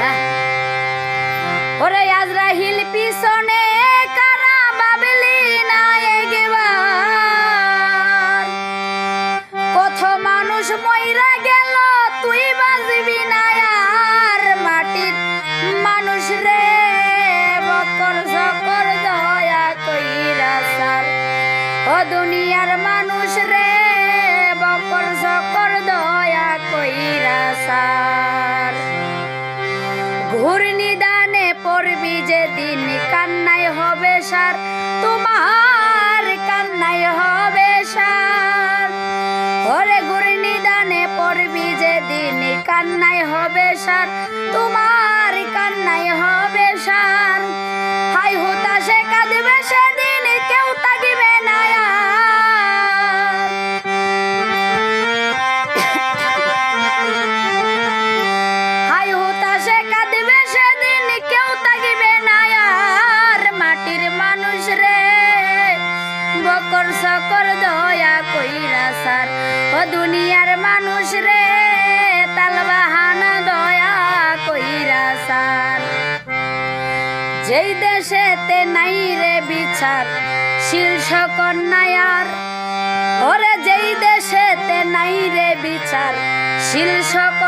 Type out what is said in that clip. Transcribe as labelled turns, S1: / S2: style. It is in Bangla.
S1: হ্যাঁ। ওরে আজরাহিল পিছনে কারা বাবলি না মানুষ গেল, তুই না আর মাটির ও দুনিয়ার মানুষ রে সার তোমার কান্নায় হবে সার। ওরে নিদানে পড়বি যে দিন কান্নায় হবে সার তোমার সকর দয়া কইরা সার। ও দুনিয়ার মানুষ রে তালবাহানা দয়া কইরা সার। যেই দেশেতে নাই রে বিচার শীর্ষ কন্যায়ার ওরে যেই দেশেতে নাই রে বিচার ওরে মানিল